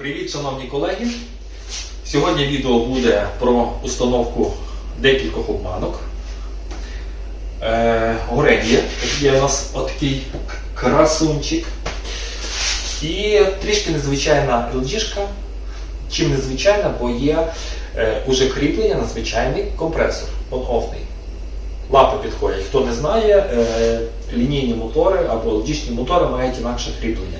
Привіт, шановні колеги! Сьогодні відео буде про установку декількох обманок. Е, Гореді, є у нас отакий красунчик. І трішки незвичайна LG-шка. Чим незвичайна, бо є е, уже кріплення на звичайний компресор, он-офний. Лапи підходять. Хто не знає, е, лінійні мотори або LG-шні мотори мають інакше кріплення.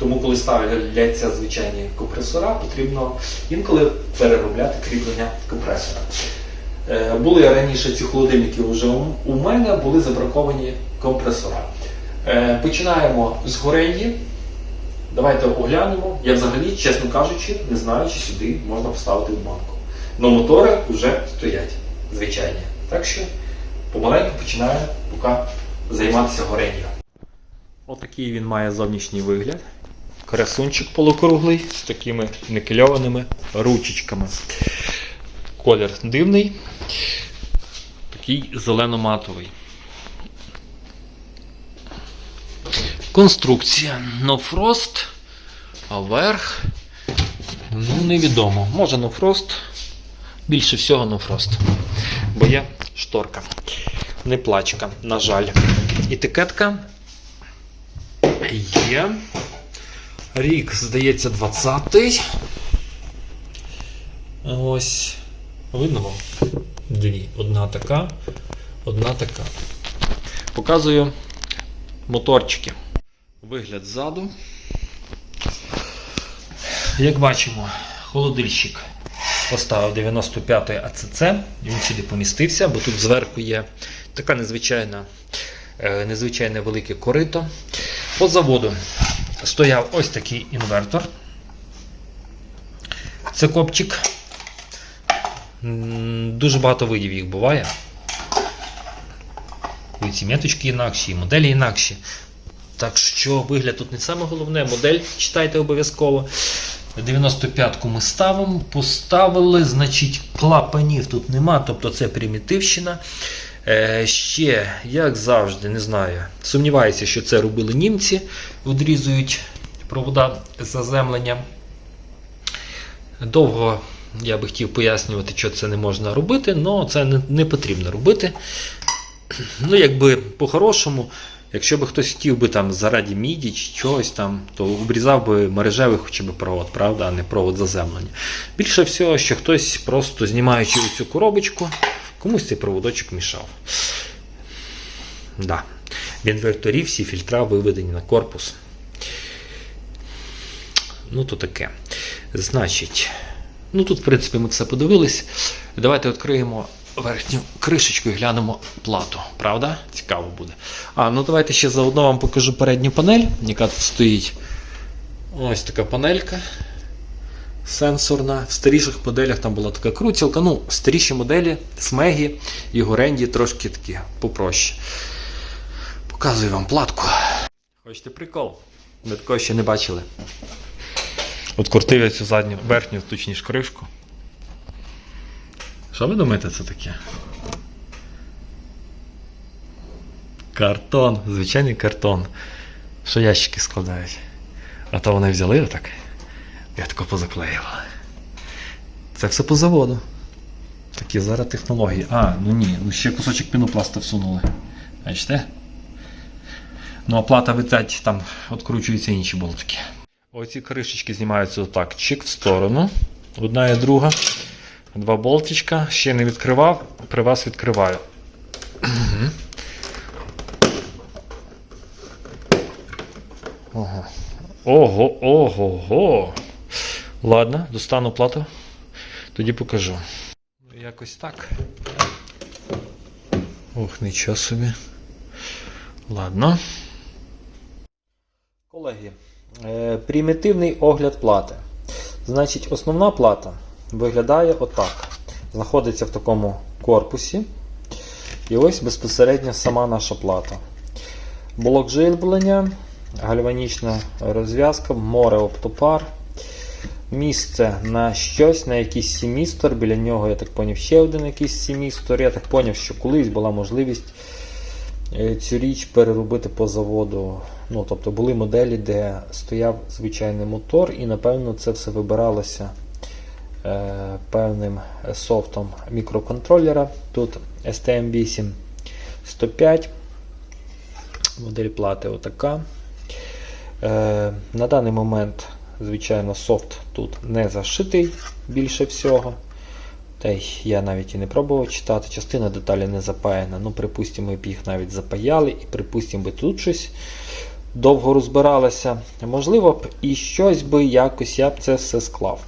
Тому, коли ставляться звичайні компресора, потрібно інколи переробляти кріплення компресора. Е, Були раніше ці холодильники вже у- мене, були забраковані компресора. Е, Починаємо з горенді. Давайте оглянемо. Я взагалі, чесно кажучи, не знаю, чи сюди можна поставити банку. Но мотори вже стоять звичайні. Так що помаленьку починаємо поки займатися горенням. Отакий він має зовнішній вигляд. Красунчик полукруглий з такими никельованими ручечками. Колір дивний, такий зелено-матовий. Конструкція Frost, а верх, ну, невідомо. Може Frost, більше всього Frost. Бо є шторка. Не плачка, на жаль. Етикетка є. Рік, здається, 20-й. Ось. Видно вам? Дві. Одна така, одна така. Показую моторчики. Вигляд ззаду. Як бачимо, холодильщик поставив 95-й АЦЦ. Він сюди помістився, бо тут зверху є така незвичайна, е, незвичайне велике корито. По заводу стояв ось такий інвертор. Це копчик. Дуже багато видів їх буває. І ці меточки інакші, і моделі інакші. Так що вигляд тут не саме головне, модель читайте обов'язково. 95-ку ми ставимо, поставили, значить, клапанів тут нема, тобто це примітивщина. Е, ще, як завжди, не знаю, сумніваюся, що це робили німці, відрізують провода заземлення. Довго я би хотів пояснювати, що це не можна робити, але це не, потрібно робити. Ну, якби по-хорошому, якщо би хтось хотів би там заради міді чи чогось там, то обрізав би мережевий хоча б провод, правда, а не провод заземлення. Більше всього, що хтось просто знімаючи цю коробочку, комусь цей проводочок мішав. Да. В інверторі всі фільтра виведені на корпус. Ну, то таке. Значить, ну тут, в принципі, ми все подивились. Давайте відкриємо верхню кришечку і глянемо плату. Правда? Цікаво буде. А, ну давайте ще заодно вам покажу передню панель, яка тут стоїть. Ось така панелька. Сенсорна. В старіших моделях там була така крутілка. Ну, старіші моделі, смегі і горенді трошки такі попроще. Показую вам платку. Хочете прикол? Ми такого ще не бачили. От крутив я цю задню, верхню, точніше, кришку. Що ви думаєте, це таке? Картон, звичайний картон. Що ящики складають. А то вони взяли отак. Я тако позаклеювали. Це все по заводу. Такі зараз технології. А, ну ні, ну ще кусочок пінопласту всунули. Бачите? Ну, а плата витять, там відкручуються інші болтики. Оці кришечки знімаються отак, чик в сторону. Одна і друга. Два болтичка. Ще не відкривав, при вас відкриваю. Ого. Ого, ого, го. Ладно, достану плату. Тоді покажу. Ну, Якось так. Ох, нічого собі. Ладно. Колеги, е, примітивний огляд плати. Значить, основна плата виглядає отак. Знаходиться в такому корпусі. І ось безпосередньо сама наша плата. Блок живлення, гальванічна розв'язка, море оптопар. Місце на щось, на якийсь семістр. Біля нього, я так поняв, ще один якийсь семістр. Я так поняв, що колись була можливість е, цю річ переробити по заводу Ну, тобто були моделі, де стояв звичайний мотор, і напевно це все вибиралося е, певним софтом мікроконтролера. Тут STM8 105. Модель плати отака. Е, на даний момент, звичайно, софт тут не зашитий більше всього. Та й я навіть і не пробував читати. Частина деталі не запаяна. Ну, припустимо, б їх навіть запаяли, і припустимо, би тут щось довго розбиралося. Можливо б і щось би якось я б це все склав.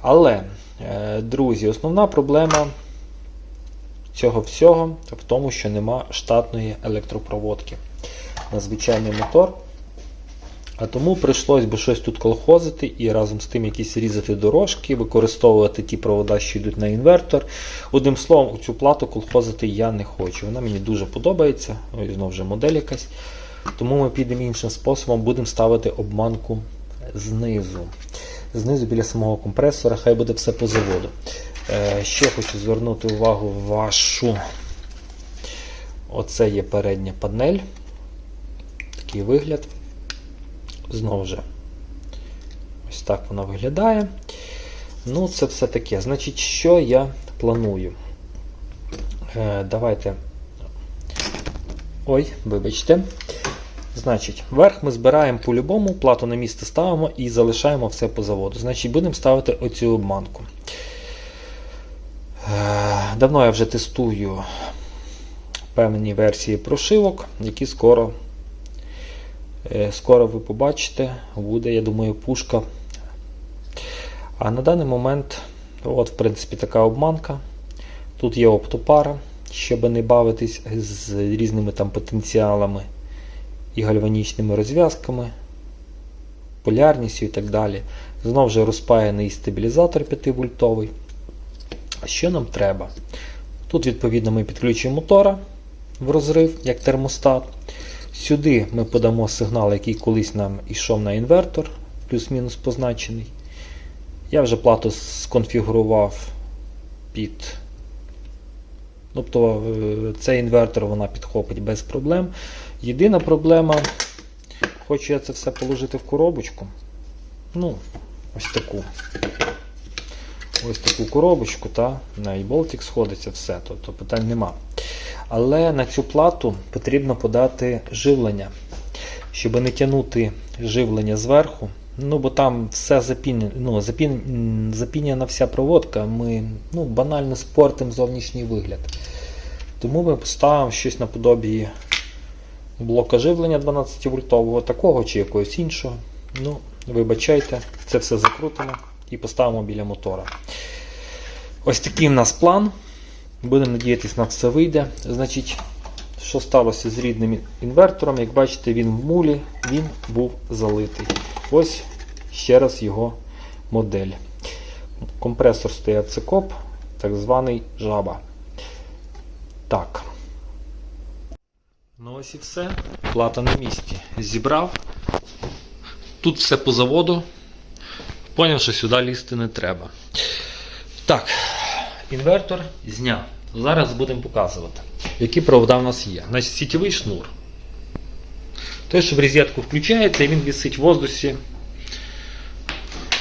Але, е, друзі, основна проблема цього всього в тому, що нема штатної електропроводки на звичайний мотор. А тому прийшлось би щось тут колхозити і разом з тим якісь різати дорожки, використовувати ті провода, що йдуть на інвертор. Одним словом, цю плату колхозити я не хочу. Вона мені дуже подобається. Ось знову вже модель якась. Тому ми підемо іншим способом, будемо ставити обманку знизу. Знизу біля самого компресора, хай буде все по заводу. Е, ще хочу звернути увагу вашу. Оце є передня панель. Такий вигляд. Знову ж, ось так вона виглядає. Ну, це все таке. Значить, що я планую? Е, давайте. Ой, вибачте. Значить, верх ми збираємо по-любому, плату на місце ставимо і залишаємо все по заводу. Значить, будемо ставити оцю обманку. Е, Давно я вже тестую певні версії прошивок, які скоро, скоро ви побачите, буде, я думаю, пушка. А на даний момент, от, в принципі, така обманка. Тут є оптопара, щоб не бавитись з різними там потенціалами і гальванічними розв'язками, полярністю і так далі. Знову ж розпаяний стабілізатор 5 вольтовий. Що нам треба? Тут, відповідно, ми підключимо мотора в розрив, як термостат. Сюди ми подамо сигнал, який колись нам йшов на інвертор, плюс-мінус позначений. Я вже плату сконфігурував під. Тобто е, цей інвертор вона підхопить без проблем. Єдина проблема, хочу я це все положити в коробочку. Ну, ось таку. Ось таку коробочку, та, на і болтик сходиться, все, тобто питань нема. Але на цю плату потрібно подати живлення, щоб не тягнути живлення зверху. Ну, бо там все запінено, ну, запін, запіняна вся проводка, ми ну, банально спортимо зовнішній вигляд. Тому ми поставимо щось наподобі блока живлення 12 вольтового, такого чи якогось іншого. Ну, вибачайте, це все закрутимо і поставимо біля мотора. Ось такий в нас план. Будемо надіятися, на все вийде. Значить, що сталося з рідним інвертором? Як бачите, він в мулі, він був залитий. Ось ще раз його модель. Компресор стоїть цикоп, так званий жаба. Так. Ну ось і все. Плата на місці. Зібрав. Тут все по заводу. Поняв, що сюди лізти не треба. Так, інвертор зняв. Зараз будемо показувати, які провода в нас є. Значить, сітєвий шнур. Той, що в розетку включається, і він висить в воздусі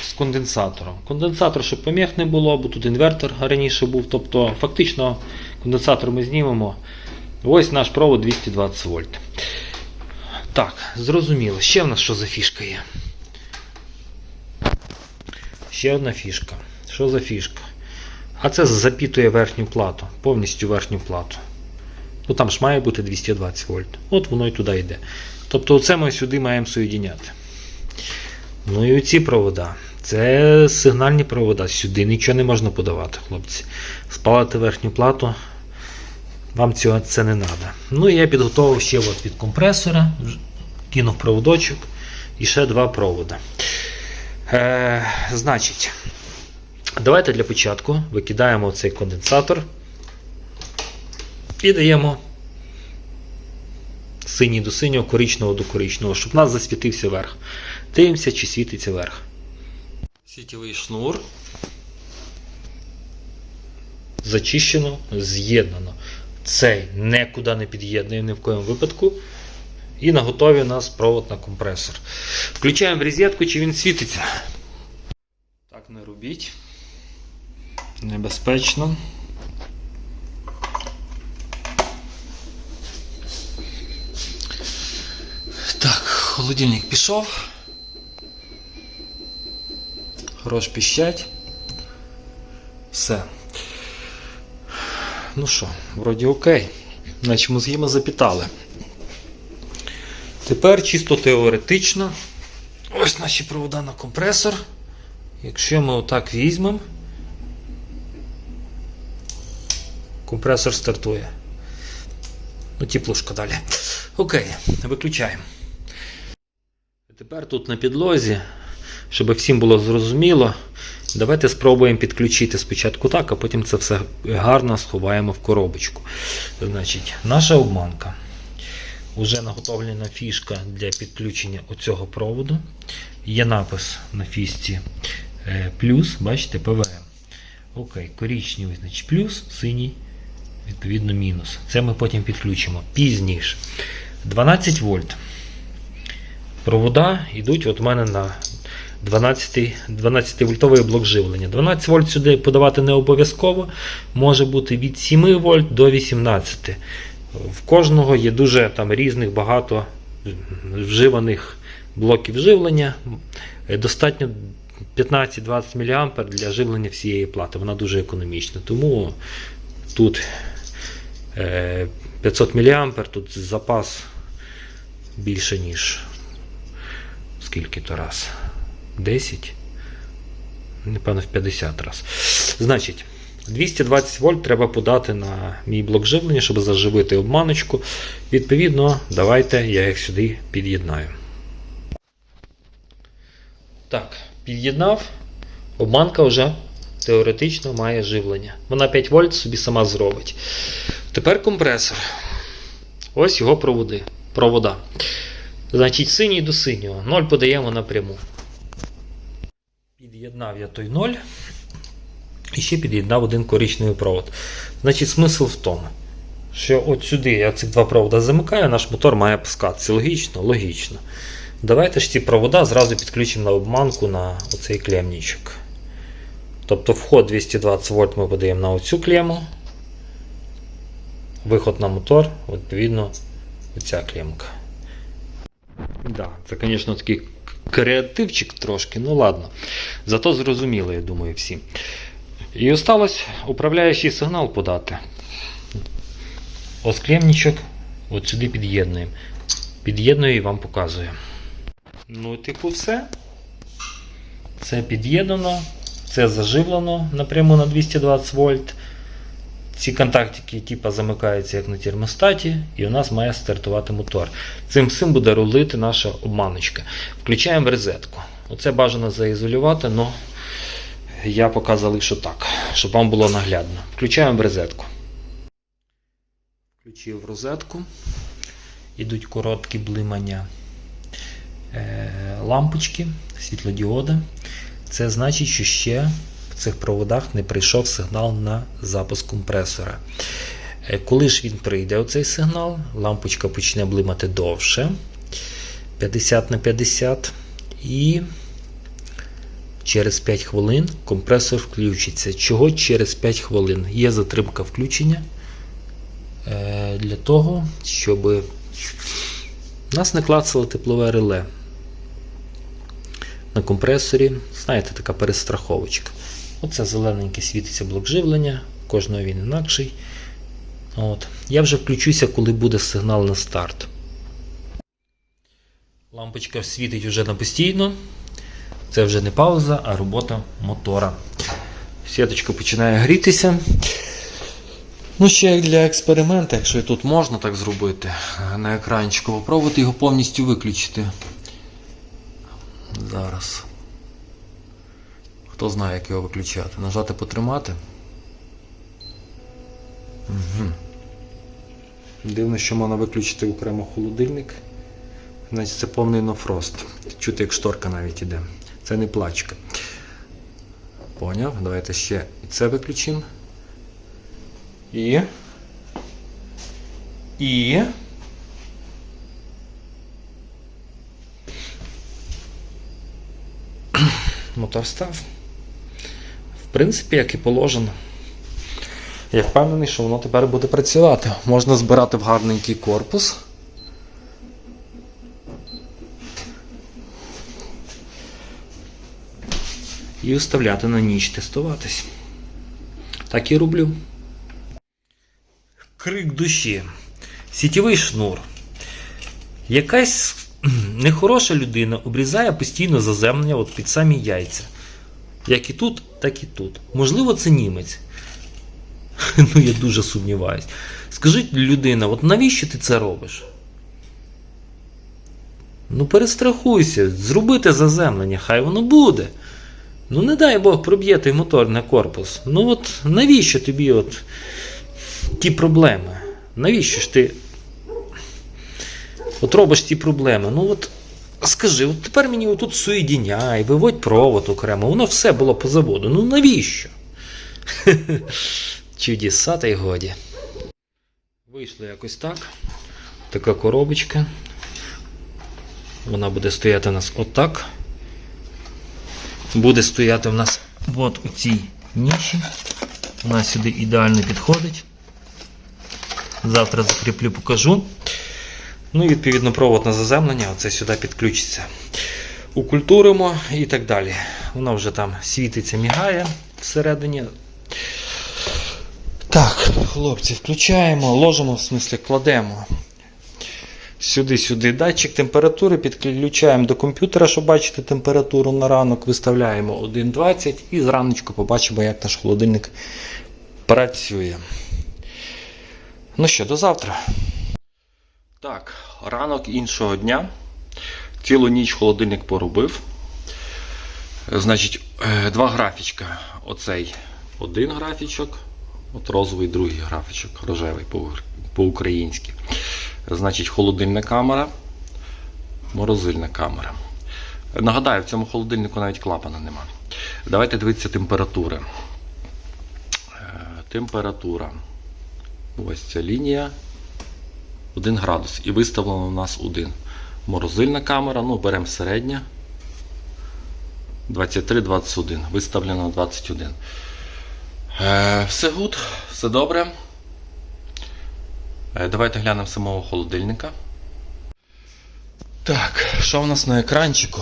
з конденсатором. Конденсатор, щоб поміг не було, бо тут інвертор раніше був. Тобто, фактично, конденсатор ми знімемо. Ось наш провод 220 вольт. Так, зрозуміло. Ще в нас що за фішка є? Ще одна фішка. Що за фішка? А це запітує верхню плату, повністю верхню плату. Ну там ж має бути 220 вольт. От воно і туди йде. Тобто оце ми сюди маємо соєдіняти. Ну і оці провода. Це сигнальні провода. Сюди нічого не можна подавати, хлопці. Спалити верхню плату. Вам цього це не треба. Ну і я підготував ще от від компресора, кинув проводочок і ще два провода. Е, значить, давайте для початку викидаємо цей конденсатор і даємо синій до синього, коричневого до коричневого, щоб у нас засвітився верх. Дивимося, чи світиться верх. Сітєвий шнур. Зачищено, з'єднано. Цей нікуди не під'єднує ні в коєму випадку. І на готові у нас провод на компресор. Включаємо розетку, чи він світиться. Так не робіть. Небезпечно. Так, холодильник пішов. Хорош піщать. Все. Ну що, вроді окей. Наче мозги ми запітали. Тепер чисто теоретично. Ось наші провода на компресор. Якщо ми отак візьмемо, компресор стартує. Ну, теплушка далі. Окей, виключаємо. Тепер тут на підлозі, щоб всім було зрозуміло, давайте спробуємо підключити спочатку так, а потім це все гарно сховаємо в коробочку. Значить, наша обманка. Уже наготовлена фішка для підключення оцього проводу. Є напис на фішці е, плюс, бачите, ПВМ. Окей, коричневий, значить плюс, синій, відповідно, мінус. Це ми потім підключимо пізніше. 12 вольт. Провода йдуть от у мене на 12, 12 вольтовий блок живлення. 12 вольт сюди подавати не обов'язково. Може бути від 7 вольт до 18. В кожного є дуже там різних багато вживаних блоків живлення. Достатньо 15-20 мА для живлення всієї плати. Вона дуже економічна. Тому тут 500 мА, тут запас більше, ніж скільки то раз? 10? Напевно, в 50 раз. Значить, 220 вольт треба подати на мій блок живлення, щоб заживити обманочку. Відповідно, давайте я їх сюди під'єднаю. Так, під'єднав. Обманка вже теоретично має живлення. Вона 5 вольт собі сама зробить. Тепер компресор. Ось його проводи. провода. Значить, синій до синього. 0 подаємо напряму. Під'єднав я той 0. І ще під'єднав один коричневий провод. Значить, смисл в тому, що от сюди я цих два провода замикаю, наш мотор має пускатися. Логічно? Логічно. Давайте ж ці провода зразу підключимо на обманку на оцей клемничок. Тобто вход 220 вольт ми подаємо на оцю клему. Виход на мотор, відповідно, оця клемка. Да, це, звісно, такий креативчик трошки, ну ладно. Зато зрозуміло, я думаю, всі. І осталось управляючий сигнал подати. Ось клемничок от сюди під'єднуємо. Під'єдную і вам показую. Ну, типу, все. Це під'єднано, це заживлено напряму на 220 вольт. Ці контактики типу, замикаються як на термостаті, і у нас має стартувати мотор. Цим всім буде рулити наша обманочка. Включаємо розетку. Оце бажано заізолювати, але я поки залишу так, щоб вам було наглядно. Включаємо розетку. Включив розетку. Ідуть короткі блимання е, лампочки, світлодіоди. Це значить, що ще цих проводах не прийшов сигнал на запуск компресора. Е, Коли ж він прийде оцей сигнал, лампочка почне блимати довше 50 на 50 і через 5 хвилин компресор включиться. Чого через 5 хвилин? Є затримка включення е, для того, щоб нас не клацало теплове реле. На компресорі, знаєте, така перестраховочка. Оце зелененький світиться блок живлення, кожного він інакший. От. Я вже включуся, коли буде сигнал на старт. Лампочка світить вже на постійно. Це вже не пауза, а робота мотора. Сіточка починає грітися. Ну, ще для експерименту, якщо тут можна так зробити, на екранчику попробувати його повністю виключити. Зараз. Хто знає, як його виключати? Нажати потримати. Угу. Дивно, що можна виключити окремо холодильник. Значить, Це повний нофрост. Чути, як шторка навіть іде. Це не плачка. Поняв? Давайте ще і це виключимо. І. І. Мотор став. Принципі, як і положено. Я впевнений, що воно тепер буде працювати. Можна збирати в гарненький корпус. І вставляти на ніч тестуватись. Так і роблю. Крик душі. Сітєвий шнур. Якась нехороша людина обрізає постійно заземлення от під самі яйця. Як і тут, так і тут. Можливо, це німець. Ну, я дуже сумніваюсь. Скажіть, людина, от навіщо ти це робиш? Ну, перестрахуйся, зробити заземлення, хай воно буде. Ну, не дай Бог, проб'є той мотор корпус. Ну от навіщо тобі от ті проблеми? Навіщо ж ти от робиш ті проблеми? Ну от скажи, от тепер мені отут соєдіняй, виводь провод окремо, воно все було по заводу. Ну навіщо? Чудеса та й годі. Вийшло якось так. Така коробочка. Вона буде стояти у нас отак. Буде стояти в нас от у цій ніші. Вона сюди ідеально підходить. Завтра закріплю, покажу. Ну і відповідно провод на заземлення, оце сюди підключиться. Укультуримо і так далі. Воно вже там світиться, мігає всередині. Так, хлопці, включаємо, ложимо, в смислі, кладемо. Сюди-сюди датчик температури, підключаємо до комп'ютера, щоб бачити температуру на ранок, виставляємо 1.20 і зраночку побачимо, як наш холодильник працює. Ну що, до завтра. Так, ранок іншого дня. Цілу ніч холодильник поробив. Значить, е, два графічка. Оцей один графічок, от розовий другий графічок, рожевий по- по-українськи. Значить, холодильна камера, морозильна камера. Нагадаю, в цьому холодильнику навіть клапана нема. Давайте дивитися температури. Е, Температура. Ось ця лінія. 1 градус. І виставлено у нас 1. Морозильна камера, ну беремо середня. 23-21. Виставлено 21. Е, все гуд, все добре. Е, Давайте глянемо самого холодильника. Так, що в нас на екранчику?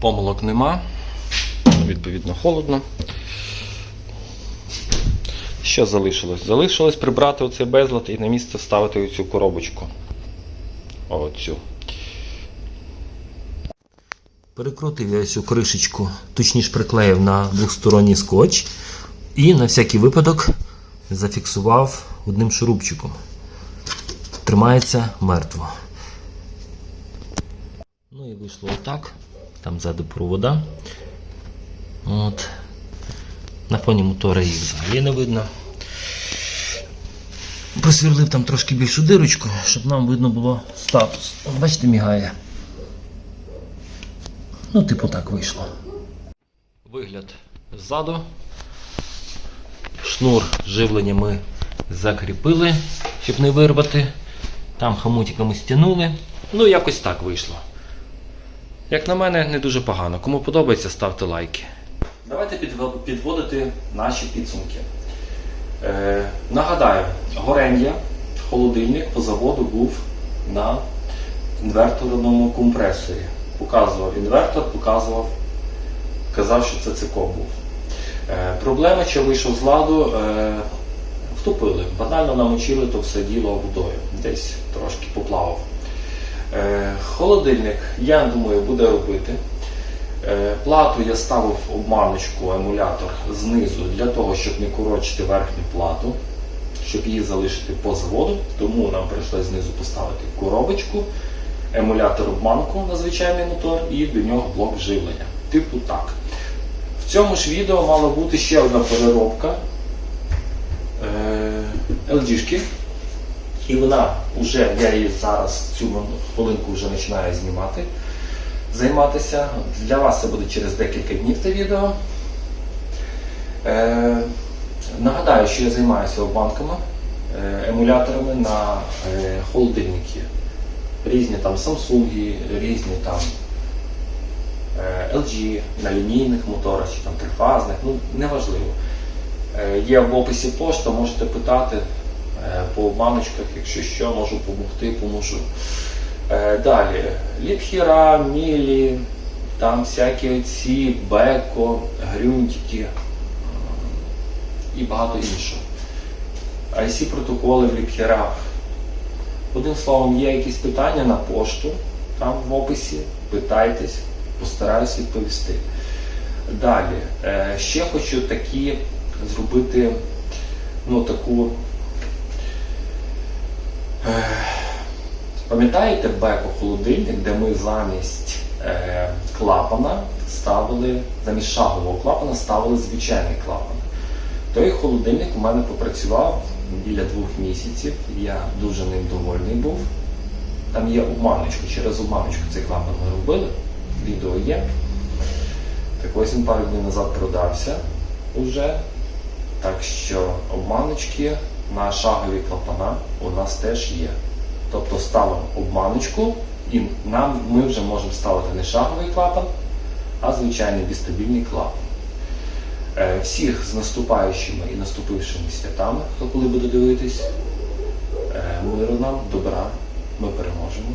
Помилок нема. Відповідно, холодно. Що залишилось? Залишилось прибрати оцей безлад і на місце вставити оцю коробочку. Оцю. Перекрутив я цю кришечку, точніше приклеїв на двосторонній скотч і на всякий випадок зафіксував одним шурупчиком. Тримається мертво. Ну і вийшло отак. Там ззаду провода. От. На фоні мотора їх взагалі не видно. Просверлив там трошки більшу дирочку, щоб нам видно було статус. Бачите, мігає. Ну, типу так вийшло. Вигляд ззаду. Шнур живлення ми закріпили, щоб не вирвати. Там хамутиками стягнули. Ну, якось так вийшло. Як на мене, не дуже погано. Кому подобається, ставте лайки. Давайте підводити наші підсумки. Е, нагадаю, горення, холодильник по заводу був на інверторному компресорі. Показував інвертор, показував, казав, що це цикл був. Е, проблема, що вийшов з ладу, е, втопили. Банально намочили то все діло водою. Десь трошки поплавав. Холодильник, я думаю, буде робити. Е, Плату я ставив обманочку, емулятор знизу для того, щоб не корочити верхню плату, щоб її залишити по заводу. Тому нам прийшлося знизу поставити коробочку, емулятор обманку на звичайний мотор і до нього блок живлення. Типу так. В цьому ж відео мала бути ще одна переробка е, LG-шки. І вона вже, я її зараз цю хвилинку вже починаю знімати займатися. Для вас це буде через декілька днів це відео. Е, нагадаю, що я займаюся банками, е, емуляторами на е, холодильники. Різні там Samsung, різні там е, LG, на лінійних моторах чи там трифазних, ну неважливо. Е, Є в описі пошта, можете питати е, по обманочках, якщо що, можу допомогти, поможу. Е, Далі, ліпхіра, мілі, там всякі оці, беко, грюнтики і багато іншого. IC протоколи в ліпхерах. Одним словом, є якісь питання на пошту, там в описі, питайтесь, постараюсь відповісти. Далі, е, ще хочу такі зробити ну, таку. Пам'ятаєте беко холодильник, де ми замість е, клапана ставили, замість шагового клапана ставили звичайний клапан. Той холодильник у мене попрацював біля двох місяців. Я дуже ним довольний був. Там є обманочка, через обманочку цей клапан ми робили. Відео є. Так ось він пару днів назад продався уже. Так що обманочки на шагові клапана у нас теж є. Тобто ставимо обманочку, і нам ми вже можемо ставити не шаговий клапан, а звичайний бістабільний клапан. Е, Всіх з наступаючими і наступившими святами, хто коли буде дивитись, Е, миру нам, добра, ми переможемо.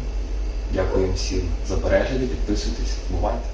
Дякую всім за перегляди, підписуйтесь, бувайте!